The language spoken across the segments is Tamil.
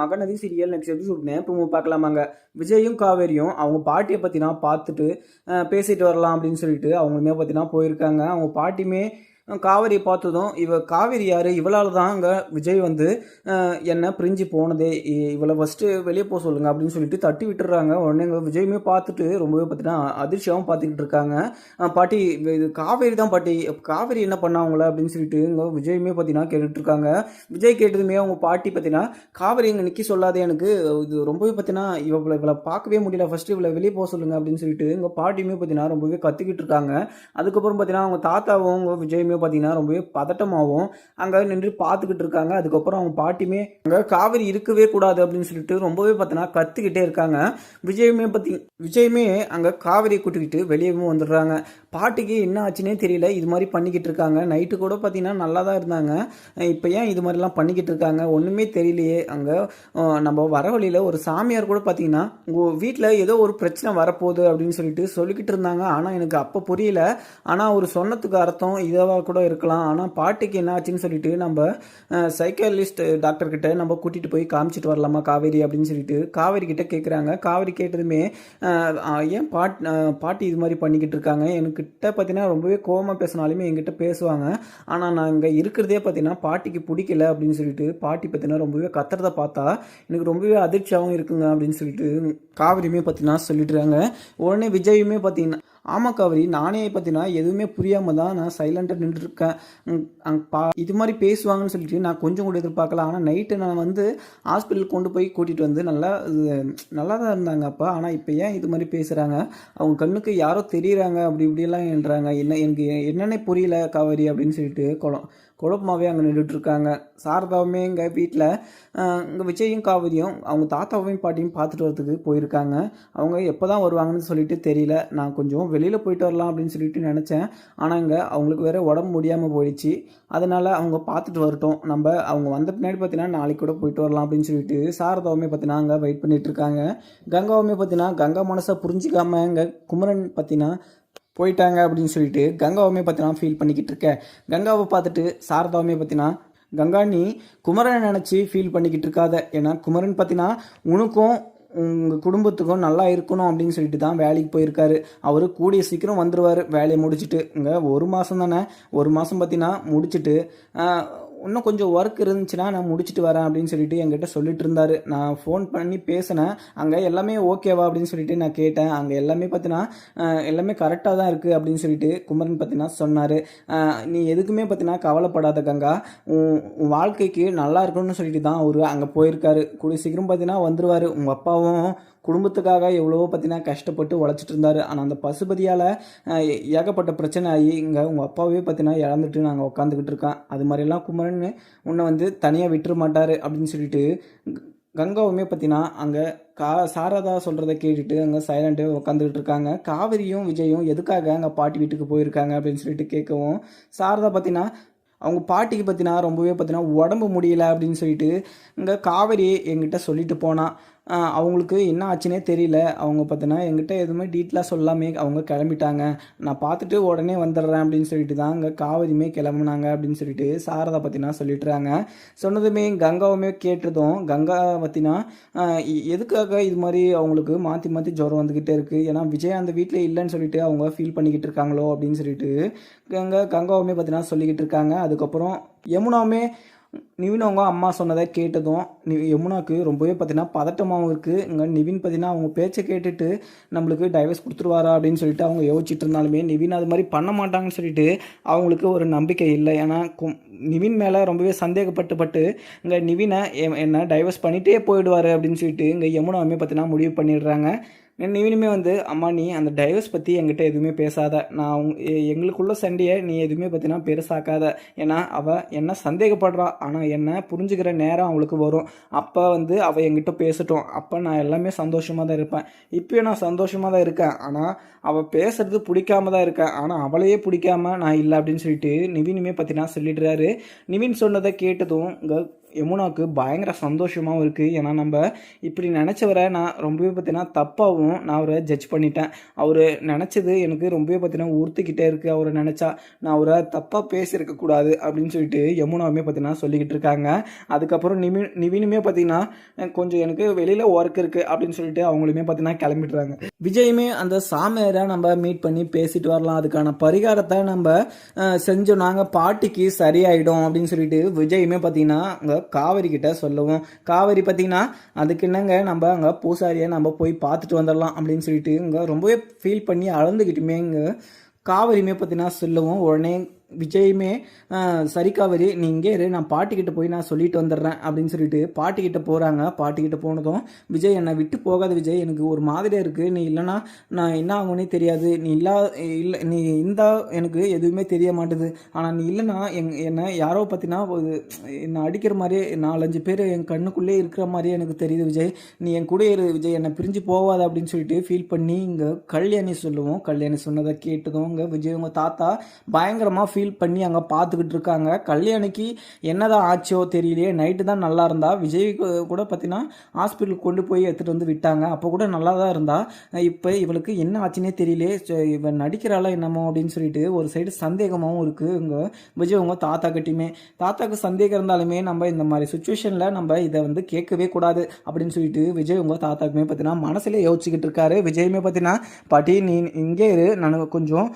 மகநதி சீரியல் நெக்ஸ்ட் எபிசோட்னு ப்ரோமோ பார்க்கலாமாங்க? விஜயும் காவேரியும் அவங்க பாட்டியை பற்றினா பார்த்துட்டு பேசிட்டு வரலாம் அப்படின்னு சொல்லிட்டு அவங்களுமே பார்த்தீங்கன்னா போயிருக்காங்க. அவங்க பாட்டியுமே அஹ், காவேரியை பார்த்ததும் இவ காவேரி யார்? இவளால் தான் அங்கே விஜய் வந்து என்னை என்ன பிரிஞ்சு போனதே. இ- இவளை ஃபஸ்ட்டு வெளியே போக சொல்லுங்க அப்படின்னு சொல்லிட்டு தட்டி விட்டுறாங்க. உடனே இங்கே விஜயுமே பார்த்துட்டு ரொம்பவே பார்த்தீங்கன்னா அதிர்ச்சியாகவும் பார்த்துக்கிட்டு இருக்காங்க. பாட்டி இது- காவேரி தான் பாட்டி. காவேரி என்ன பண்ணா அவங்கள? அப்படின்னு சொல்லிட்டு இங்கே விஜயுமே பார்த்தீங்கன்னா கேட்டுட்ருக்காங்க விஜய் கேட்டதுமே அவங்க பாட்டி பார்த்தீங்கன்னா காவேரி இங்கே நிற்க சொல்லாதே எனக்கு. இது ரொம்பவே பார்த்தீங்கன்னா இவளை இவளை பார்க்கவே முடியல. ஃபஸ்ட்டு இவளை வெளியே போக சொல்லுங்க. அப்படின்னு சொல்லிட்டு எங்கள் பாட்டியுமே பார்த்தீங்கன்னா ரொம்பவே கற்றுக்கிட்டு இருக்காங்க. அதுக்கப்புறம் பார்த்தீங்கன்னா அவங்க தாத்தாவும் அவங்க விஜயுமே பார்த்தீங்கன்னா ரொம்பவே பதட்டமாகவும் அங்கே நின்று பார்த்துக்கிட்டு இருக்காங்க. அதுக்கப்புறம் அவங்க பாட்டியுமே அங்கே காவேரி இருக்கவே கூடாது அப்படின்னு சொல்லிட்டு ரொம்பவே பார்த்தீங்கன்னா கற்றுக்கிட்டே இருக்காங்க. விஜயுமே பற்றி விஜயுமே அங்கே காவேரியை கூட்டிக்கிட்டு வெளியவும் வந்துடுறாங்க. பாட்டிக்கு என்ன ஆச்சுன்னே தெரியல. இது மாதிரி பண்ணிக்கிட்டு இருக்காங்க. நைட்டு கூட பார்த்தீங்கன்னா நல்லா தான் இருந்தாங்க. இப்போ ஏன் இது மாதிரிலாம் பண்ணிக்கிட்டு இருக்காங்க? ஒன்றுமே தெரியலையே. அங்கே நம்ம வர வழியில் ஒரு சாமியார் கூட பார்த்தீங்கன்னா உங்கள் வீட்டில் ஏதோ ஒரு பிரச்சனை வரப்போகுது அப்படின்னு சொல்லிட்டு சொல்லிக்கிட்டு இருந்தாங்க. ஆனால் எனக்கு அப்போ புரியல. ஆனால் அவர் சொன்னதுக்கு அர்த்தம் இதாக கூட இருக்கலாம். ஆனால் பாட்டிக்கு என்ன ஆச்சுன்னு சொல்லிட்டு நம்ம சைக்காலஜிஸ்ட் டாக்டர்கிட்ட நம்ம கூட்டிகிட்டு போய் காமிச்சிட்டு வரலாமா காவேரி அப்படின்னு சொல்லிட்டு காவேரி கிட்ட கேட்குறாங்க காவேரி கேட்டதுமே ஏன் பாட் பாட்டி இது மாதிரி பண்ணிக்கிட்டு இருக்காங்க? எனக்கு கிட்ட பார்த்தீங்கன்னா ரொம்பவே கோவமாக பேசினாலுமே என்கிட்ட பேசுவாங்க. ஆனால் நான் இங்கே இருக்கிறதே பார்த்தீங்கன்னா பாட்டிக்கு பிடிக்கல அப்படின்னு சொல்லிட்டு பாட்டி பார்த்தீங்கன்னா ரொம்பவே கத்துறத பார்த்தா எனக்கு ரொம்பவே அதிர்ச்சியாகவும் இருக்குங்க அப்படின்னு சொல்லிட்டு காவிரியுமே பார்த்தீங்கன்னா சொல்லிட்டுருக்காங்க உடனே விஜயுமே பார்த்தீங்கன்னா ஆமாம் கவரி நானே பார்த்தீங்கன்னா எதுவுமே புரியாமல் தான் நான் சைலண்டாக நின்றுருக்கேன். பா இது மாதிரி பேசுவாங்கன்னு சொல்லிட்டு நான் கொஞ்சம் கூட எதிர்பார்க்கல. ஆனால் நைட்டு நான் வந்து ஹாஸ்பிட்டல் கொண்டு போய் கூட்டிகிட்டு வந்து நல்லா இது, நல்லா தான் இருந்தாங்க அப்பா ஆனால் இப்போ ஏன் இது மாதிரி பேசுகிறாங்க அவங்க கண்ணுக்கு யாரோ தெரியுறாங்க அப்படி இப்படியெல்லாம் என்றாங்க. என்ன எனக்கு என்னென்ன புரியல காவேரி அப்படின்னு சொல்லிட்டு குளம் குழப்பமாகவே அங்கே நின்றுட்டு இருக்காங்க சாரதாவுமே எங்கள் வீட்டில் இங்கே விஜயும் காவிரியும் அவங்க தாத்தாவையும் பாட்டியும் பார்த்துட்டு வரதுக்கு போயிருக்காங்க. அவங்க எப்போ தான் வருவாங்கன்னு சொல்லிட்டு தெரியல. நான் கொஞ்சம் வெளியில் போயிட்டு வரலாம் அப்படின்னு சொல்லிட்டு நினச்சேன். ஆனால் இங்கே அவங்களுக்கு வேறு உடம்பு முடியாமல் போயிடுச்சு. அதனால் அவங்க பார்த்துட்டு வரட்டும். நம்ம அவங்க வந்த பின்னாடி பார்த்தீங்கன்னா நாளைக்கு கூட போயிட்டு வரலாம் அப்படின்னு சொல்லிட்டு சாரதாவுமே பார்த்தீங்கன்னா அங்கே வெயிட் பண்ணிகிட்ருக்காங்க இருக்காங்க. கங்காவுமே பார்த்தீங்கன்னா கங்கா மனசை புரிஞ்சிக்காமல் இங்கே குமரன் பார்த்தீங்கன்னா போயிட்டாங்க அப்படின்னு சொல்லிட்டு கங்காவுமே பார்த்தீங்கன்னா ஃபீல் பண்ணிக்கிட்டு இருக்கேன் கங்காவை பார்த்துட்டு சாரதாவுமே பார்த்தீங்கன்னா கங்கா நீ குமரனை நினச்சி ஃபீல் பண்ணிக்கிட்டு இருக்காத. ஏன்னா குமரன் பார்த்தினா உனக்கும் உங்கள் குடும்பத்துக்கும் நல்லா இருக்கணும் அப்படின்னு சொல்லிட்டு தான் வேலைக்கு போயிருக்காரு. அவர் கூடிய சீக்கிரம் வந்துடுவார் வேலையை முடிச்சுட்டு. இங்கே ஒரு மாதம் தானே ஒரு மாதம் பார்த்தீங்கன்னா முடிச்சுட்டு இன்னும் கொஞ்சம் ஒர்க் இருந்துச்சுன்னா நான் முடிச்சுட்டு வரேன் அப்படின்னு சொல்லிட்டு என்கிட்ட சொல்லிட்டு இருந்தாரு. நான் ஃபோன் பண்ணி பேசினேன். அங்கே எல்லாமே ஓகேவா அப்படின்னு சொல்லிட்டு நான் கேட்டேன். அங்கே எல்லாமே பார்த்தீங்கன்னா எல்லாமே கரெக்டாக தான் இருக்குது அப்படின்னு சொல்லிட்டு குமரன் பார்த்தீங்கன்னா சொன்னார். நீ எதுக்குமே பார்த்தீங்கன்னா கவலைப்படாத கங்கா. உன் உன் வாழ்க்கைக்கு நல்லா இருக்கணும்னு சொல்லிட்டு தான் அவர் அங்கே போயிருக்காரு. கூடிய சீக்கிரம் பார்த்தீங்கன்னா வந்துருவார். உங்கள் அப்பாவும் குடும்பத்துக்காக எவ்வளவோ பார்த்தீங்கன்னா கஷ்டப்பட்டு உழைச்சிட்டு இருந்தார். ஆனால் அந்த பசுபதியால் ஏகப்பட்ட பிரச்சனை ஆகி இங்கே உங்கள் அப்பாவே பார்த்தீங்கன்னா இழந்துட்டு நாங்கள் உட்காந்துக்கிட்டு இருக்கோம். அது மாதிரிலாம் குமரன் உன்னை வந்து தனியாக விட்டுற மாட்டார் அப்படின்னு சொல்லிட்டு கங்காவுமே பார்த்தீங்கன்னா அங்கே கா சாரதா சொல்கிறத கேட்டுட்டு அங்கே சைலண்ட்டு உட்காந்துக்கிட்டு இருக்காங்க. காவிரியும் விஜயும் எதுக்காக அங்கே பாட்டி வீட்டுக்கு போயிருக்காங்க அப்படின்னு சொல்லிட்டு கேட்கவும் சாரதா பார்த்தீங்கன்னா அவங்க பாட்டிக்கு பார்த்தீங்கன்னா ரொம்பவே பார்த்தீங்கன்னா உடம்பு முடியல அப்படின்னு சொல்லிட்டு இங்கே காவேரி என்கிட்ட சொல்லிட்டு போனான் அவங்களுக்கு என்ன ஆச்சுன்னே தெரியல. அவங்க பார்த்தீங்கன்னா என்கிட்ட எதுவுமே டீட்டெயிலாக சொல்லாமே அவங்க கிளம்பிட்டாங்க. நான் பார்த்துட்டு உடனே வந்துடுறேன் அப்படின்னு சொல்லிட்டு தான் அங்கே காவிரியுமே கிளம்புனாங்க அப்படின்னு சொல்லிட்டு சாரதா பற்றினா சொல்லிட்டுறாங்க. சொன்னதுமே கங்காவுமே கேட்டதும் கங்கா பார்த்தினா எதுக்காக இது மாதிரி அவங்களுக்கு மாற்றி மாற்றி ஜுரம் வந்துக்கிட்டே இருக்குது ஏன்னா விஜய் அந்த வீட்டில் இல்லைன்னு சொல்லிட்டு அவங்க ஃபீல் பண்ணிக்கிட்டு இருக்காங்களோ அப்படின்னு சொல்லிட்டு கங்கா கங்காவுமே பார்த்தீங்கன்னா சொல்லிக்கிட்டு இருக்காங்க. அதுக்கப்புறம் யமுனாவுமே நிவின் அவங்க அம்மா சொன்னதை கேட்டதும் நி யமுனாக்கு ரொம்பவே பார்த்தீங்கன்னா பதட்டமாகவும் இருக்குது இங்கே நிவின் பார்த்தீங்கன்னா அவங்க பேச்சை கேட்டுட்டு நம்மளுக்கு டைவர்ஸ் கொடுத்துருவாரா அப்படின்னு சொல்லிட்டு அவங்க யோசிச்சுட்டு இருந்தாலுமே நிவின் அது மாதிரி பண்ண மாட்டாங்கன்னு சொல்லிட்டு அவங்களுக்கு ஒரு நம்பிக்கை இல்லை. ஏன்னா நிவின் மேலே ரொம்பவே சந்தேகப்பட்டு பட்டு இங்கே நிவினை எ- என்ன டைவர்ஸ் பண்ணிகிட்டே போயிடுவார் அப்படின்னு சொல்லிட்டு இங்கே யமுனாவுமே பார்த்தீங்கன்னா முடிவு பண்ணிடுறாங்க. நிவினுமே வந்து அம்மா நீ அந்த டைவர்ஸ் பற்றி என்கிட்ட எதுவுமே பேசாத. நான் எங்களுக்குள்ள சண்டையை நீ எதுவுமே பற்றினா பெருசாக்காத. ஏன்னா அவள் என்ன சந்தேகப்படுறா. ஆனால் என்ன புரிஞ்சுக்கிற நேரம் அவளுக்கு வரும். அப்போ வந்து அவள் என்கிட்ட பேசட்டும். அப்போ நான் எல்லாமே சந்தோஷமாக தான் இருப்பேன். இப்போயும் நான் சந்தோஷமாக தான் இருக்கேன். ஆனால் அவள் பேசுறது பிடிக்காம தான் இருக்கேன். ஆனால் அவளையே பிடிக்காம நான் இல்லை அப்படின்னு சொல்லிட்டு நிவினுமே பற்றினா சொல்லிடுறாரு. நிவின் சொன்னதை கேட்டதும் யமுனாவுக்கு பயங்கர சந்தோஷமாகவும் இருக்குது ஏன்னா நம்ம இப்படி நினச்சவரை நான் ரொம்பவே பார்த்தீங்கன்னா தப்பாகவும் நான் அவரை ஜட்ஜ் பண்ணிட்டேன். அவர் நினச்சது எனக்கு ரொம்பவே பார்த்தீங்கன்னா உறுத்துக்கிட்டே இருக்குது அவரை நினச்சா நான் அவரை தப்பாக பேசியிருக்கக்கூடாது அப்படின்னு சொல்லிட்டு யமுனாவுமே பார்த்தீங்கன்னா சொல்லிக்கிட்டு இருக்காங்க. அதுக்கப்புறம் நிவி நிவினுமே பார்த்தீங்கன்னா கொஞ்சம் எனக்கு வெளியில் ஒர்க் இருக்குது அப்படின்னு சொல்லிட்டு அவங்களுமே பார்த்தீங்கன்னா கிளம்பிடுறாங்க. விஜயுமே அந்த சாமியாரை நம்ம மீட் பண்ணி பேசிட்டு வரலாம். அதுக்கான பரிகாரத்தை நம்ம செஞ்சோம். நாங்கள் பாட்டிக்கு சரியாயிடும் அப்படின்னு சொல்லிட்டு விஜயுமே பார்த்தீங்கன்னா அங்கே காவேரி கிட்ட சொல்லுவோம். காவேரி பார்த்தீங்கன்னா அதுக்கு என்னங்க நம்ம அங்கே பூசாரியை நம்ம போய் பார்த்துட்டு வந்துடலாம் அப்படின்னு சொல்லிட்டு இங்கே ரொம்பவே ஃபீல் பண்ணி அளந்துக்கிட்டுமே இங்கே காவேரியுமே பார்த்தீங்கன்னா சொல்லுவோம். உடனே விஜயுமே சரிக்கா வரி நீ இங்கே இரு நான் பாட்டிக்கிட்ட போய் நான் சொல்லிட்டு வந்துடுறேன் அப்படின்னு சொல்லிட்டு பாட்டிக்கிட்ட போகிறாங்க பாட்டிக்கிட்ட போனதும் விஜய் என்னை விட்டு போகாத விஜய் எனக்கு ஒரு மாதிரியாக இருக்குது நீ இல்லைன்னா நான் என்ன ஆகும்னே தெரியாது. நீ இல்லா இல்லை நீ இருந்தால் எனக்கு எதுவுமே தெரிய மாட்டுது. ஆனால் நீ இல்லைன்னா எங் என்னை யாரோ பார்த்தீங்கன்னா ஒரு என்னை அடிக்கிற மாதிரியே நாலஞ்சு பேர் என் கண்ணுக்குள்ளே இருக்கிற மாதிரியே எனக்கு தெரியுது விஜய். நீ என் கூட இரு விஜய் என்னை பிரிஞ்சு போகாத அப்படின்னு சொல்லிட்டு ஃபீல் பண்ணி இங்கே கல்யாணி சொல்லுவோம். கல்யாணி சொன்னதை கேட்டதும் இங்கே விஜய் உங்கள் தாத்தா பயங்கரமாக ஃபீல் ஃபீல் பண்ணி அங்கே பார்த்துக்கிட்டு இருக்காங்க. கல்யாணிக்கு என்னதான் ஆச்சோ தெரியலையே. நைட்டு தான் நல்லா இருந்தா. விஜய் கூட பார்த்தீங்கன்னா ஹாஸ்பிட்டலுக்கு கொண்டு போய் எடுத்துகிட்டு வந்து விட்டாங்க. அப்போ கூட நல்லா தான் இருந்தா. இப்போ இவளுக்கு என்ன ஆச்சுன்னே தெரியலையே. இவன் நடிக்கிறாளா என்னமோ அப்படின்னு சொல்லிட்டு ஒரு சைடு சந்தேகமாகவும் இருக்குது இங்கே விஜய் உங்க தாத்தா கிட்டயுமே தாத்தாக்கு சந்தேகம் இருந்தாலுமே நம்ம இந்த மாதிரி சுச்சுவேஷனில் நம்ம இதை வந்து கேட்கவே கூடாது அப்படின்னு சொல்லிட்டு விஜய் உங்க தாத்தாக்குமே பார்த்தீங்கன்னா மனசில் யோசிச்சுக்கிட்டு இருக்காரு. விஜயுமே பார்த்தீங்கன்னா பாட்டி நீ இங்கே இரு. நான் கொஞ்சம்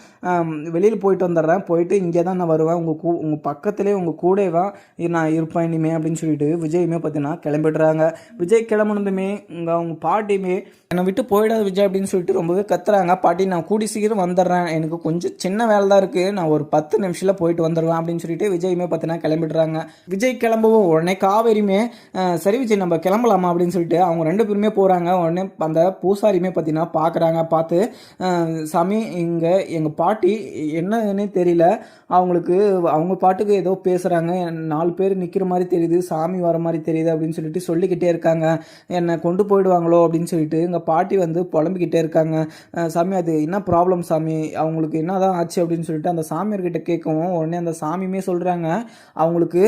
வெளியில் போயிட்டு வந்துடுறேன். போயிட்டு இங்கே இங்கே தான் நான் வருவேன். உங்கள் கூ உங்கள் பக்கத்துலேயே உங்கள் கூடவா தான் நான் இருப்பேன் இனிமே அப்படின்னு சொல்லிட்டு விஜயுமே பார்த்தீங்கன்னா கிளம்பிடுறாங்க. விஜய் கிளம்புனதுமே இங்கே அவங்க பாட்டியுமே என்னை விட்டு போயிடாத விஜய் அப்படின்னு சொல்லிட்டு ரொம்பவே கத்துறாங்க. பாட்டி நான் கூடி சீக்கிரம் வந்துடுறேன். எனக்கு கொஞ்சம் சின்ன வேலை தான் இருக்குது நான் ஒரு பத்து நிமிஷத்தில் போயிட்டு வந்துடுவேன் அப்படின்னு சொல்லிட்டு விஜயுமே பார்த்தீங்கன்னா கிளம்பிடுறாங்க. விஜய் கிளம்பவும் உடனே காவேரியுமே சரி விஜய் நம்ம கிளம்பலாமா அப்படின்னு சொல்லிட்டு அவங்க ரெண்டு பேருமே போகிறாங்க உடனே அந்த பூசாரியுமே பார்த்தீங்கன்னா பார்க்குறாங்க பார்த்து சாமி இங்கே எங்கள் பாட்டி என்னன்னே தெரியல. அவங்களுக்கு அவங்க பாட்டுக்கு ஏதோ பேசுகிறாங்க நாலு பேர் நிற்கிற மாதிரி தெரியுது சாமி வர மாதிரி தெரியுது அப்படின்னு சொல்லிட்டு சொல்லிக்கிட்டே இருக்காங்க. என்னை கொண்டு போயிடுவாங்களோ அப்படின்னு சொல்லிட்டு எங்கள் பாட்டி வந்து புலம்பிக்கிட்டே இருக்காங்க. சாமி அது என்ன ப்ராப்ளம் சாமி? அவங்களுக்கு என்ன தான் ஆச்சு அப்படின்னு சொல்லிட்டு அந்த சாமியார்கிட்ட கேட்கவும் உடனே அந்த சாமியுமே சொல்கிறாங்க அவங்களுக்கு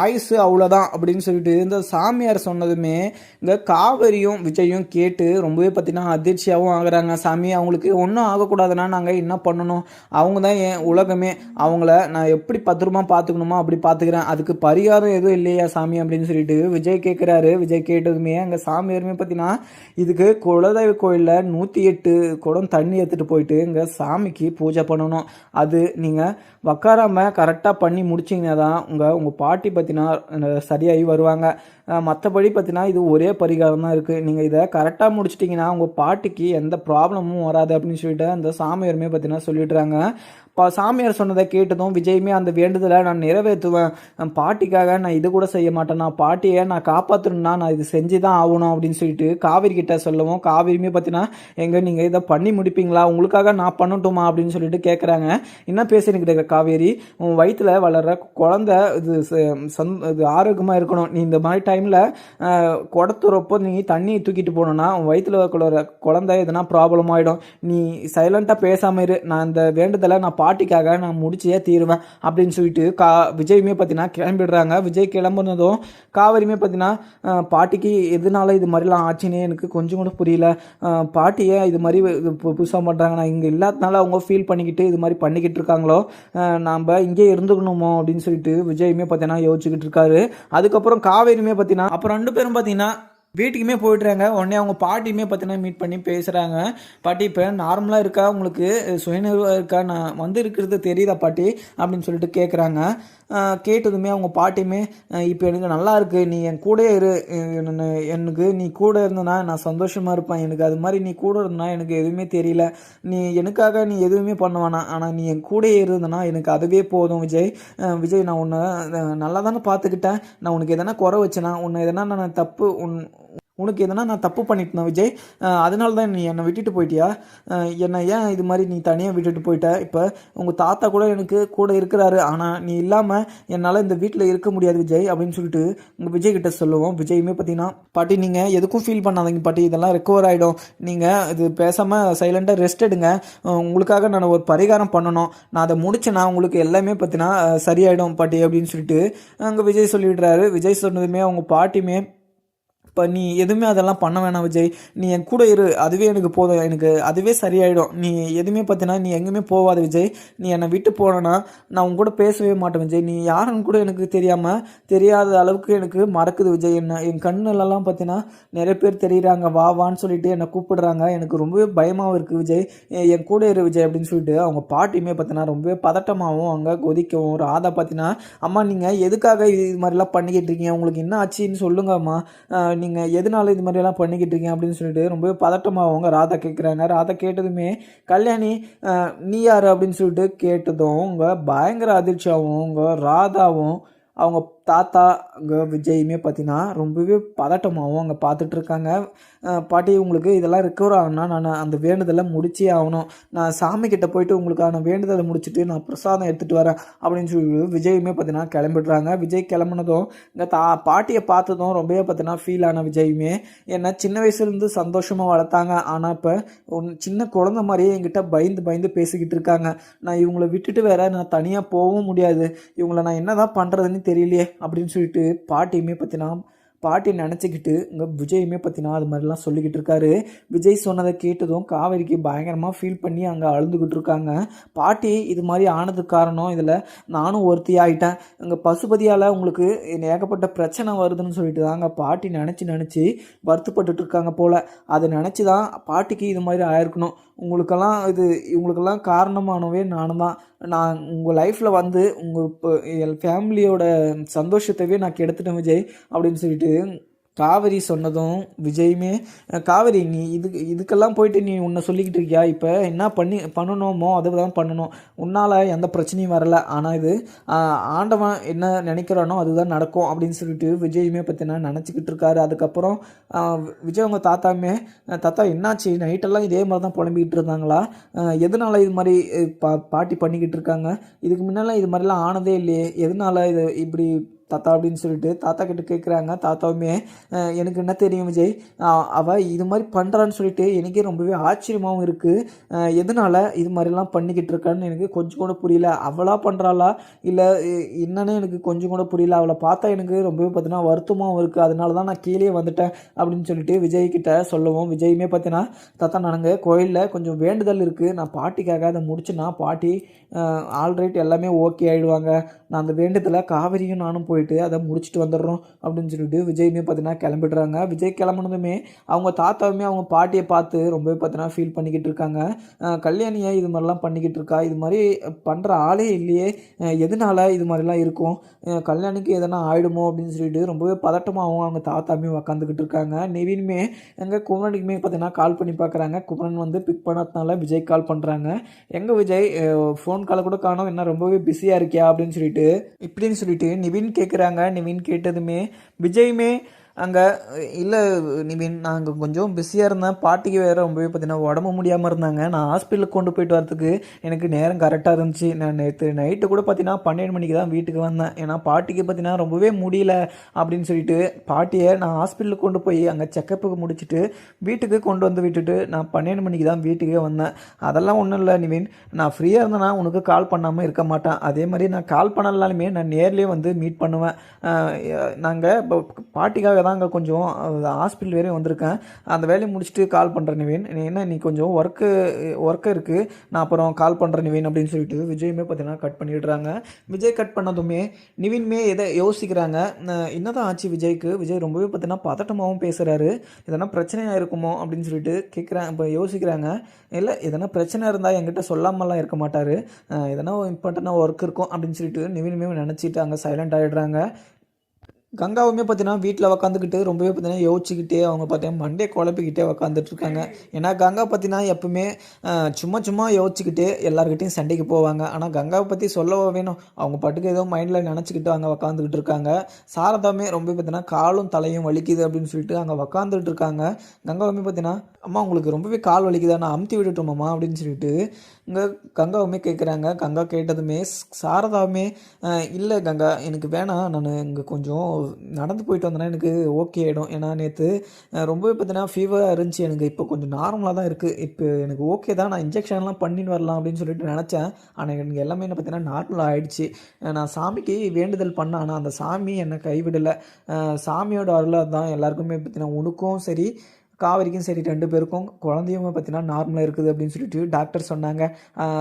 ஆயுசு அவ்வளோதான் அப்படின்னு சொல்லிட்டு இந்த சாமியார் சொன்னதுமே இந்த காவேரியும் விஜயும் கேட்டு ரொம்பவே பார்த்தீங்கன்னா அதிர்ச்சியாகவும் ஆகுறாங்க. சாமி அவங்களுக்கு ஒன்றும் ஆகக்கூடாதுன்னா நாங்கள் என்ன பண்ணணும்? அவங்க தான் என் உலகமே. அவங்கள நான் எப்படி பத்திரமா பார்த்துக்கணுமோ? அப்படி பார்த்துக்கிறேன். அதுக்கு பரிகாரம் எதுவும் இல்லையா சாமி அப்படின்னு சொல்லிட்டு விஜய் கேட்குறாரு விஜய் கேட்டதுமே அங்கே சாமியாருமே பார்த்தீங்கன்னா இதுக்கு குலதெய்வ கோயிலில் நூற்றி எட்டு குடம் தண்ணி எடுத்துகிட்டு போயிட்டு இங்கே சாமிக்கு பூஜை பண்ணணும். அது நீங்கள் உக்காராம கரெக்டாக பண்ணி முடிச்சிங்கன்னா தான் உங்கள் உங்கள் பாட்டி பார்த்தீங்கன்னா சரியாகி வருவாங்க. மற்றபடி பார்த்தீங்கன்னா இது ஒரே பரிகாரம் தான் இருக்குது நீங்கள் இதை கரெக்டாக முடிச்சிட்டிங்கன்னா உங்கள் பாட்டிக்கு எந்த ப்ராப்ளமும் வராது அப்படின்னு சொல்லிட்டு அந்த சாமியாருமே பார்த்தீங்கன்னா சொல்லிடுறாங்க இப்போ சாமியார் சொன்னதை கேட்டதும் விஜயுமே அந்த வேண்டுதலை நான் நிறைவேற்றுவேன். பாட்டிக்காக நான் இது கூட செய்ய மாட்டேன். நான் பாட்டியை நான் காப்பாற்றணும்னா நான் இது செஞ்சு தான் ஆகணும் அப்படின்னு சொல்லிட்டு காவேரி கிட்ட சொல்லவும் காவிரியுமே பார்த்தீங்கன்னா எங்கே நீங்கள் இதை பண்ணி முடிப்பீங்களா? உங்களுக்காக நான் பண்ணட்டுமா? அப்படின்னு சொல்லிட்டு கேட்குறாங்க என்ன பேசுறீங்க காவேரி உன் வயிற்றில் வளர்ற குழந்தை இது ச- சந் இது ஆரோக்கியமாக இருக்கணும். நீ இந்த மாதிரி டைமில் குடத்துறப்போ நீ தண்ணியை தூக்கிட்டு போனோன்னா உன் வயிற்றில் வளர குழந்தை எதனா ப்ராப்ளம் ஆகிடும் நீ சைலண்ட்டாக பேசாமல் இரு. நான் இந்த வேண்டுதலை நான் பாட்டிக்காக நான் முடிச்சே தீருவேன் அப்படின்னு சொல்லிட்டு கா விஜயுமே பார்த்தீங்கன்னா கிளம்பிடுறாங்க. விஜய் கிளம்புனதும் காவேரியுமே பார்த்தீங்கன்னா பாட்டிக்கு எதனால இது மாதிரிலாம் ஆச்சுன்னே எனக்கு கொஞ்சம் கூட புரியல. பாட்டியே இது மாதிரி புதுசாக பண்ணுறாங்க நான் இங்கே இல்லாதனால அவங்க ஃபீல் பண்ணிக்கிட்டு இது மாதிரி பண்ணிக்கிட்டு இருக்காங்களோ? நாம் இங்கே இருந்துக்கணுமோ? அப்படின்னு சொல்லிட்டு விஜயுமே பார்த்தீங்கன்னா யோசிச்சுக்கிட்டு இருக்காரு. அதுக்கப்புறம் காவேரியுமே பார்த்தீங்கன்னா அப்புறம் ரெண்டு பேரும் பார்த்தீங்கன்னா வீட்டுக்குமே போயிட்டுறாங்க. உடனே அவங்க பாட்டியுமே பார்த்தீங்கன்னா மீட் பண்ணி பேசுகிறாங்க பாட்டி இப்போ நார்மலாக இருக்கா? உங்களுக்கு சுயநிர்வாக இருக்கா? நான் வந்து இருக்கிறது தெரியுதா பாட்டி? அப்படின்னு சொல்லிட்டு கேட்குறாங்க கேட்டதுமே அவங்க பாட்டியுமே இப்போ எனக்கு நல்லா இருக்குது நீ என் கூட இரு. என்ன- எனக்கு நீ கூட இருந்தனா நான் சந்தோஷமாக இருப்பேன். எனக்கு அது மாதிரி நீ கூட இருந்தனா எனக்கு எதுவுமே தெரியல. நீ எனக்காக நீ எதுவுமே பண்ணுவானா ஆனால் நீ என் கூட இருந்தனா எனக்கு அதுவே போதும் விஜய். விஜய் நான் உன்னை நல்லா தானே பார்த்துக்கிட்டேன். நான் உனக்கு எதனா குறை வச்சேனா உன்னை எதனா நான் தப்பு உன் உனக்கு எதனா நான் தப்பு பண்ணிட்டேன் விஜய்? அதனால தான் நீ என்னை விட்டுட்டு போயிட்டியா? என்னை ஏன் இது மாதிரி நீ தனியாக விட்டுட்டு போயிட்ட? இப்போ உங்கள் தாத்தா கூட எனக்கு கூட இருக்கிறாரு. ஆனால் நீ இல்லாமல் என்னால் இந்த வீட்டில் இருக்க முடியாது விஜய் அப்படின்னு சொல்லிட்டு உங்கள் விஜய் கிட்ட சொல்லுவோம். விஜயுமே பார்த்தீங்கன்னா பாட்டி நீங்கள் எதுக்கும் ஃபீல் பண்ணாதீங்க பாட்டி. இதெல்லாம் ரெக்கவர் ஆகிடும் நீங்கள் இது பேசாமல் சைலண்ட்டாக ரெஸ்ட் எடுங்க. உங்களுக்காக நான் ஒரு பரிகாரம் பண்ணணும். நான் அதை முடிச்சேன்னா உங்களுக்கு எல்லாமே பார்த்தீங்கன்னா சரியாயிடும் பாட்டி அப்படின்னு சொல்லிட்டு அங்கே விஜய் சொல்லிடுறாரு. விஜய் சொன்னதுமே அவங்க பாட்டியுமே இப்போ நீ எதுவுமே அதெல்லாம் பண்ண வேணாம் விஜய். நீ என் கூட இரு அதுவே எனக்கு போதும். எனக்கு அதுவே சரியாயிடும். நீ எதுவுமே பார்த்தினா நீ எங்கேயுமே போகாத விஜய். நீ என்னை விட்டு போனேன்னா நான் உன் கூட பேசவே மாட்டேன் விஜய். நீ யாருன்னு கூட எனக்கு தெரியாமல் தெரியாத அளவுக்கு எனக்கு மறக்குது விஜய் என்ன. என் கண்ணுலலாம் பார்த்தீங்கன்னா நிறைய பேர் தெரியுறாங்க வா வான்னு சொல்லிட்டு என்னை கூப்பிடுறாங்க. எனக்கு ரொம்பவே பயமாகவும் இருக்குது விஜய். என் கூட இரு விஜய் அப்படின்னு சொல்லிட்டு அவங்க பாட்டியுமே பார்த்தீங்கன்னா ரொம்பவே பதட்டமாகவும் அங்கே கொதிக்கவும் ராதா பார்த்தீங்கன்னா அம்மா நீங்கள் எதுக்காக இது இது மாதிரிலாம் பண்ணிக்கிட்டு இருக்கீங்க? உங்களுக்கு என்ன ஆச்சுன்னு சொல்லுங்கம்மா. நீங்கள் எதனால இது மாதிரிலாம் பண்ணிக்கிட்டு இருக்கீங்க அப்படின்னு சொல்லிட்டு ரொம்பவே பதட்டமாகவங்க ராதா கேட்குறாங்க ராதா கேட்டதுமே கல்யாணி நீ யார்? அப்படின்னு சொல்லிட்டு கேட்டதும் உங்கள் பயங்கர அதிர்ச்சியாகவும் உங்கள் ராதாவும் அவங்க தாத்தா அங்கே விஜயுமே பார்த்தீங்கன்னா ரொம்பவே பதட்டமாகவும் அங்கே பார்த்துட்டு இருக்காங்க பாட்டி உங்களுக்கு இதெல்லாம் ரெக்கவர் ஆகணும்னா நான் அந்த வேண்டுதலை முடிச்சே ஆகணும். நான் சாமி போயிட்டு உங்களுக்கான வேண்டுதலை முடிச்சுட்டு நான் பிரசாதம் எடுத்துகிட்டு வரேன் அப்படின்னு சொல்லி விஜயுமே பார்த்தீங்கன்னா கிளம்பிடுறாங்க. விஜய் கிளம்புனதும் இங்கே தா பாட்டியை பார்த்ததும் ரொம்பவே பார்த்தீங்கன்னா ஃபீல் ஆன விஜயுமே. ஏன்னா சின்ன வயசுலேருந்து சந்தோஷமாக வளர்த்தாங்க. ஆனால் இப்போ ஒன் சின்ன குழந்தை மாதிரியே என்கிட்ட பயந்து பயந்து பேசிக்கிட்டு இருக்காங்க. நான் இவங்கள விட்டுட்டு வேற நான் தனியாக போகவும் முடியாது. இவங்களை நான் என்னதான் பண்ணுறதுன்னு தெரியலையே. அப்படின்னு சொல்லிட்டு பாட்டியுமே பற்றினா பாட்டி நினச்சிக்கிட்டு இங்கே விஜயுமே பற்றினா அது மாதிரிலாம் சொல்லிக்கிட்டு இருக்காரு. விஜய் சொன்னதை கேட்டதும் காவேரிக்கு பயங்கரமாக ஃபீல் பண்ணி அங்கே அழுதுகிட்டு இருக்காங்க. பாட்டி இது மாதிரி ஆனதுக்கு காரணம் இதில் நானும் ஒருத்தி ஆகிட்டேன் இங்கே பசுபதியால் உங்களுக்கு ஏகப்பட்ட பிரச்சனை வருதுன்னு சொல்லிட்டு தாங்க பாட்டி நினச்சி நினச்சி வருத்தப்பட்டுட்டு இருக்காங்க போல். அதை நினச்சி தான் பாட்டிக்கு இது மாதிரி ஆயிருக்கணும். உங்களுக்கெல்லாம் இது இவங்களுக்கெல்லாம் காரணமானவே நான் தான். நான் உங்கள் லைஃப்பில் வந்து உங்கள் இப்போ என் ஃபேமிலியோட சந்தோஷத்தவே நான் கெடுத்துட்டேன் விஜய் அப்படின்னு சொல்லிட்டு காவேரி சொன்னதும் விஜயுமே காவேரி நீ இதுக்கு இதுக்கெல்லாம் போயிட்டு நீ உன்னை சொல்லிக்கிட்டு இருக்கியா? இப்போ என்ன பண்ணி பண்ணணுமோ அதை தான் பண்ணணும். உன்னால் எந்த பிரச்சனையும் வரல. ஆனால் இது ஆண்டவன் என்ன நினைக்கிறானோ அதுதான் நடக்கும் அப்படின்னு சொல்லிட்டு விஜயுமே பற்றினா நினச்சிக்கிட்டு இருக்காரு. அதுக்கப்புறம் விஜய் அவங்க தாத்தாமே தாத்தா என்னாச்சு? நைட்டெல்லாம் இதே மாதிரி தான் புலம்பிக்கிட்டு இருந்தாங்களா? எதனால் எதனால இது மாதிரி பா பாட்டி பண்ணிக்கிட்டு இருக்காங்க? இதுக்கு முன்னெல்லாம் இது மாதிரிலாம் ஆனதே இல்லையே. எதனால இது இப்படி தாத்தா அப்படின்னு சொல்லிட்டு தாத்தா கிட்ட கேட்குறாங்க தாத்தாவுமே எனக்கு என்ன தெரியும் விஜய்? அவள் இது மாதிரி பண்ணுறான்னு சொல்லிட்டு எனக்கே ரொம்பவே ஆச்சரியமாகவும் இருக்குது எதனால இது மாதிரிலாம் பண்ணிக்கிட்டு இருக்கான்னு எனக்கு கொஞ்சம் கூட புரியல. அவளா பண்ணுறாளா இல்லை என்னன்னு எனக்கு கொஞ்சம் கூட புரியல. அவளை பார்த்தா எனக்கு ரொம்பவே பார்த்தீங்கன்னா வருத்தமாகவும் இருக்குது அதனால தான் நான் கீழே வந்துட்டேன் அப்படின்னு சொல்லிட்டு விஜய் கிட்ட சொல்லுவோம். விஜயுமே பார்த்தீங்கன்னா தாத்தா நாங்கள் கோயிலில் கொஞ்சம் வேண்டுதல் இருக்குது நான் பாட்டிக்காக அதை முடிச்சுன்னா பாட்டி ஆல்ரைட் எல்லாமே ஓகே ஆகிடுவாங்க நான் அந்த வேண்டுதலை காவேரியும் நானும் போய் போயிட்டு அதை முடிச்சுட்டு வந்துடுறோம் அப்படின்னு சொல்லிட்டு விஜயுமே பார்த்தீங்கன்னா கிளம்பிடுறாங்க. விஜய் கிளம்புனதுமே அவங்க தாத்தாவுமே அவங்க பாட்டியை பார்த்து ரொம்பவே பார்த்தீங்கன்னா ஃபீல் பண்ணிக்கிட்டு இருக்காங்க. கல்யாணியை இது மாதிரிலாம் பண்ணிக்கிட்டு இருக்கா? இது மாதிரி பண்ணுற ஆளே இல்லையே. எதனால இது மாதிரிலாம் இருக்கும்? கல்யாணிக்கு எதனா ஆயிடுமோ அப்படின்னு சொல்லிட்டு ரொம்பவே பதட்டமாகவும் அவங்க தாத்தாவுமே உக்காந்துக்கிட்டு இருக்காங்க. நெவினுமே எங்கள் குமரனுக்குமே பார்த்தீங்கன்னா கால் பண்ணி பார்க்குறாங்க. குமரன் வந்து பிக் பண்ணதுனால விஜய் கால் பண்ணுறாங்க எங்கள் விஜய் ஃபோன் காலை கூட காணோம். என்ன ரொம்பவே பிஸியாக இருக்கியா அப்படின்னு சொல்லிட்டு இப்படின்னு சொல்லிட்டு நிவின் கேட்குறாங்க நிவின் கேட்டதுமே. விஜயுமே அங்கே இல்லை நிவின் நான் அங்கே கொஞ்சம் பிஸியாக இருந்தேன். பாட்டிக்கு வேறு ரொம்பவே பார்த்தீங்கன்னா உடம்பு முடியாமல் இருந்தாங்க. நான் ஹாஸ்பிட்டலுக்கு கொண்டு போயிட்டு வரதுக்கு எனக்கு நேரம் கரெக்டாக இருந்துச்சு. நான் நேற்று நைட்டு கூட பார்த்தீங்கன்னா பன்னெண்டு மணிக்கு தான் வீட்டுக்கு வந்தேன். ஏன்னா பாட்டிக்கு பார்த்தீங்கன்னா ரொம்பவே முடியல அப்படின்னு சொல்லிட்டு பாட்டியை நான் ஹாஸ்பிட்டலுக்கு கொண்டு போய் அங்கே செக்கப்புக்கு முடிச்சுட்டு வீட்டுக்கு கொண்டு வந்து விட்டுட்டு நான் பன்னெண்டு மணிக்கு தான் வீட்டுக்கே வந்தேன். அதெல்லாம் ஒன்றும் இல்லை நிவின் நான் ஃப்ரீயாக இருந்தேன்னா உனக்கு கால் பண்ணாமல் இருக்க மாட்டேன். அதே மாதிரி நான் கால் பண்ணலாலுமே நான் நேர்லேயே வந்து மீட் பண்ணுவேன். நாங்கள் இப்போ பாட்டிக்காக தான் அங்கே கொஞ்சம் ஹாஸ்பிட்டல் வரையும் வந்திருக்கேன். அந்த வேலையை முடிச்சுட்டு கால் பண்ணுறேன் நிவேன். நீ என்ன நீ கொஞ்சம் ஒர்க்கு ஒர்க்கு இருக்குது நான் அப்புறம் கால் பண்ணுறேன் நிவேன் அப்படின்னு சொல்லிட்டு விஜயுமே பார்த்தீங்கன்னா கட் பண்ணிடுறாங்க. விஜய் கட் பண்ணதுமே நிவின்மே எதை யோசிக்கிறாங்க. என்னதான் ஆச்சு விஜய்க்கு? விஜய் ரொம்பவே பார்த்தீங்கன்னா பதட்டமாகவும் பேசுகிறாரு எதனா பிரச்சனையாக இருக்குமோ அப்படின்னு சொல்லிட்டு கேட்குறாங்க இப்போ யோசிக்கிறாங்க. இல்லை எதனா பிரச்சனை இருந்தால் என்கிட்ட சொல்லாமலாம் இருக்க மாட்டார். எதனா இம்பார்ட்டண்டாக ஒர்க் இருக்கும் அப்படின்னு சொல்லிட்டு நிவினுமே நினச்சிட்டு அங்கே சைலண்ட் ஆகிடுறாங்க கங்காவுமே பார்த்தீங்கன்னா வீட்டில் உக்காந்துக்கிட்டு ரொம்பவே பார்த்தீங்கன்னா யோசிச்சுக்கிட்டே அவங்க பார்த்தீங்கன்னா மண்டே குழப்பிக்கிட்டே உக்காந்துட்டு இருக்காங்க ஏன்னா கங்கா பார்த்தீங்கன்னா எப்பவுமே சும்மா சும்மா யோசிச்சுக்கிட்டு எல்லாருக்கிட்டையும் சண்டைக்கு போவாங்க. ஆனால் கங்காவை பற்றி சொல்லவோ வேணும்? அவங்க பாட்டுக்கு ஏதோ மைண்டில் நினச்சிக்கிட்டு அங்கே உக்காந்துக்கிட்டு இருக்காங்க சாரதாமே ரொம்ப பார்த்தீங்கன்னா காலும் தலையும் வலிக்குது அப்படின்னு சொல்லிட்டு அங்கே உக்காந்துட்டு இருக்காங்க கங்காவுமே பார்த்தீங்கன்னா அம்மா உங்களுக்கு ரொம்பவே கால் வலிக்குதா? நான் அமுத்தி விட்டுட்டோம்மா அப்படின்னு சொல்லிட்டு இங்கே கங்காவுமே கேட்குறாங்க கங்கா கேட்டதுமே சாரதாவுமே இல்லை கங்கா எனக்கு வேணாம். நான் இங்கே கொஞ்சம் நடந்து போயிட்டு வந்தேன்னா எனக்கு ஓகே ஆகிடும் ஏன்னா நேற்று ரொம்பவே பார்த்தீங்கன்னா ஃபீவராக இருந்துச்சு. எனக்கு இப்போ கொஞ்சம் நார்மலாக தான் இருக்குது இப்போ எனக்கு ஓகே தான். நான் இன்ஜெக்ஷன்லாம் பண்ணின்னு வரலாம் அப்படின்னு சொல்லிட்டு நினச்சேன். ஆனால் எனக்கு எல்லாமே என்ன பார்த்தீங்கன்னா நார்மலாக ஆகிடுச்சு நான் சாமிக்கு வேண்டுதல் பண்ணேன். ஆனால் அந்த சாமி என்னை கைவிடலை. சாமியோட வரலாறு தான் எல்லாருக்குமே பார்த்தீங்கன்னா உனக்கும் சரி காவிரிக்கும் சரி ரெண்டு பேருக்கும் குழந்தையுமே பார்த்தீங்கன்னா நார்மலாக இருக்குது அப்படின்னு சொல்லிட்டு டாக்டர் சொன்னாங்க.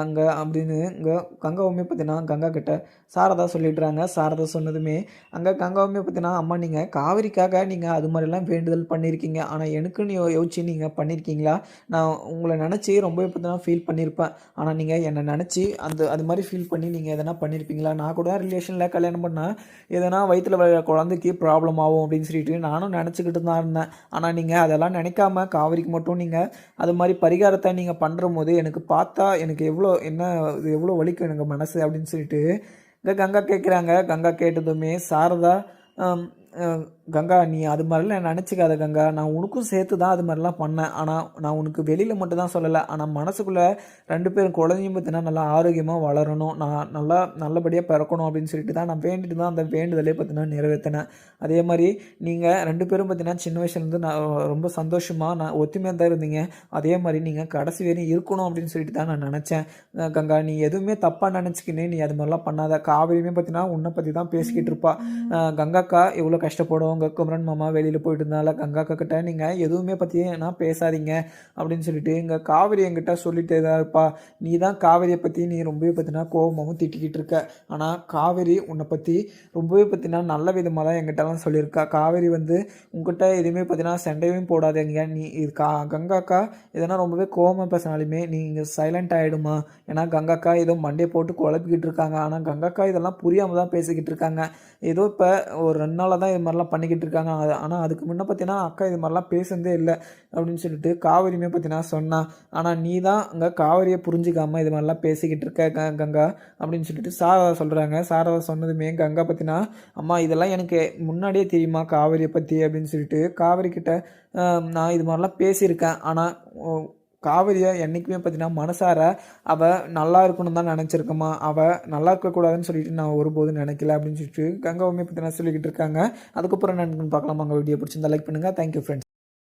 அங்கே அப்படின்னு இங்கே கங்காவுமே பார்த்தீங்கன்னா கங்கா கிட்ட சாரதா சொல்லிடுறாங்க. சாரதா சொன்னதுமே அங்கே கங்காவுமே பார்த்தீங்கன்னா அம்மா நீங்கள் காவிரிக்காக நீங்கள் அது மாதிரிலாம் வேண்டுதல் பண்ணியிருக்கீங்க ஆனால் எனக்குன்னு யோ யோசிச்சு நீங்கள் பண்ணியிருக்கீங்களா நான் உங்களை நினச்சி ரொம்பவே பார்த்தீங்கன்னா ஃபீல் பண்ணியிருப்பேன் ஆனால் நீங்கள் என்னை நினச்சி அந்த அது மாதிரி ஃபீல் பண்ணி நீங்கள் எதனா பண்ணியிருப்பீங்களா நான் கூட ரிலேஷனில் கல்யாணம் பண்ணால் எதனா வயிற்றில் வர குழந்தைக்கு ப்ராப்ளம் ஆகும் அப்படின்னு சொல்லிட்டு நானும் நினச்சிக்கிட்டு தான் இருந்தேன். ஆனால் நீங்கள் அதெல்லாம் நினைக்காம காவிரிக்கு மட்டும் நீங்கள் அது மாதிரி பரிகாரத்தை நீங்கள் பண்ணுற போது எனக்கு பார்த்தா எனக்கு எவ்வளோ என்ன இது எவ்வளோ வலிக்கும் எனக்கு மனசு அப்படின்னு சொல்லிட்டு இங்கே கங்கா கேட்குறாங்க கங்கா கேட்டதுமே சாரதா கங்கா நீ அது மாதிரிலாம் நினச்சிக்காத கங்கா. நான் உனக்கும் சேர்த்து தான் அது மாதிரிலாம் பண்ணேன். ஆனால் நான் உனக்கு வெளியில் மட்டும் தான் சொல்லலை. ஆனால் மனசுக்குள்ளே ரெண்டு பேரும் குழந்தையும் பார்த்தீங்கன்னா நல்லா ஆரோக்கியமாக வளரணும். நான் நல்லா நல்லபடியாக பிறக்கணும் அப்படின்னு சொல்லிட்டு தான் நான் வேண்டிட்டு தான் அந்த வேண்டுதலே பார்த்தீங்கன்னா நிறைவேற்றினேன் அதே மாதிரி நீங்கள் ரெண்டு பேரும் பார்த்தீங்கன்னா சின்ன வயசுலேருந்து நான் ரொம்ப சந்தோஷமாக நான் ஒத்துமையாக தான் இருந்தீங்க. அதே மாதிரி நீங்கள் கடைசி வரையும் இருக்கணும் அப்படின்னு சொல்லிட்டு தான் நான் நினச்சேன். கங்கா நீ எதுவுமே தப்பாக நினச்சிக்கினே நீ அது மாதிரிலாம் பண்ணாத. காவிரியுமே பார்த்தீங்கன்னா உன்னை பற்றி தான் பேசிக்கிட்டு இருப்பா. கங்காக்கா இவ்வளோ கஷ்டப்படும் உங்கள் குமரன் மாமா வெளியில் போயிட்டு இருந்தால கங்காக்கா கிட்ட நீங்கள் எதுவுமே பற்றி நான் பேசாதீங்க அப்படின்னு சொல்லிட்டு இங்கே காவிரி என்கிட்ட சொல்லிட்டே தான் இருப்பா. நீ தான் காவிரியை பற்றி நீ ரொம்பவே பார்த்தீங்கன்னா கோபமாகவும் திட்டிக்கிட்டு இருக்க. ஆனால் காவிரி உன்னை பற்றி ரொம்பவே பற்றினா நல்ல விதமாக தான் என்கிட்டலாம் சொல்லியிருக்கா. காவேரி வந்து உங்ககிட்ட எதுவுமே பார்த்தீங்கன்னா சண்டையும் போடாதீங்க. நீ இது கா கங்காக்கா எதனா ரொம்பவே கோவமாக பேசினாலுமே நீங்கள் சைலண்ட் ஆகிடுமா ஏன்னா கங்காக்கா ஏதோ மண்டையை போட்டு குழப்பிக்கிட்டு இருக்காங்க. ஆனால் கங்காக்கா இதெல்லாம் புரியாமல் தான் பேசிக்கிட்டு இருக்காங்க. ஏதோ இப்போ ஒரு ரெண்டு நாளாக தான் இது மாதிரிலாம் பண்ணிக்கிட்டு இருக்காங்க. அது ஆனால் அதுக்கு முன்னே பார்த்தீங்கன்னா அக்கா இது மாதிரிலாம் பேசுனதே இல்லை அப்படின்னு சொல்லிட்டு காவிரியுமே பார்த்தீங்கன்னா சொன்னா ஆனால் நீ தான் அங்கே காவிரியை புரிஞ்சிக்காமல் இது மாதிரிலாம் பேசிக்கிட்டு இருக்க க- கங்கா அப்படின்னு சொல்லிட்டு சாரதா சொல்கிறாங்க சாரதா சொன்னதுமே கங்கா பார்த்தீங்கன்னா அம்மா இதெல்லாம் எனக்கு முன்னாடியே தெரியுமா காவிரியை பற்றி அப்படின்னு சொல்லிட்டு காவிரி கிட்ட நான் இது மாதிரிலாம் பேசியிருக்கேன். ஆனால் காவிரியை என்றைக்குமே பார்த்தீங்கன்னா மனசார அவள் நல்லா இருக்கணும் தான் நினச்சிருக்கமா அவள் நல்லா இருக்கக்கூடாதுன்னு சொல்லிட்டு நான் ஒருபோதும் நினைக்கல அப்படின்னு சொல்லிட்டு கங்காவுமே பார்த்தீங்கன்னா சொல்லிக்கிட்டு இருக்காங்க. அதுக்கப்புறம் என்ன பார்க்கலாமா உங்கள் வீடியோ பிடிச்சிருந்தா லைக் பண்ணுங்கள் தேங்க்யூ ஃப்ரெண்ட்ஸ்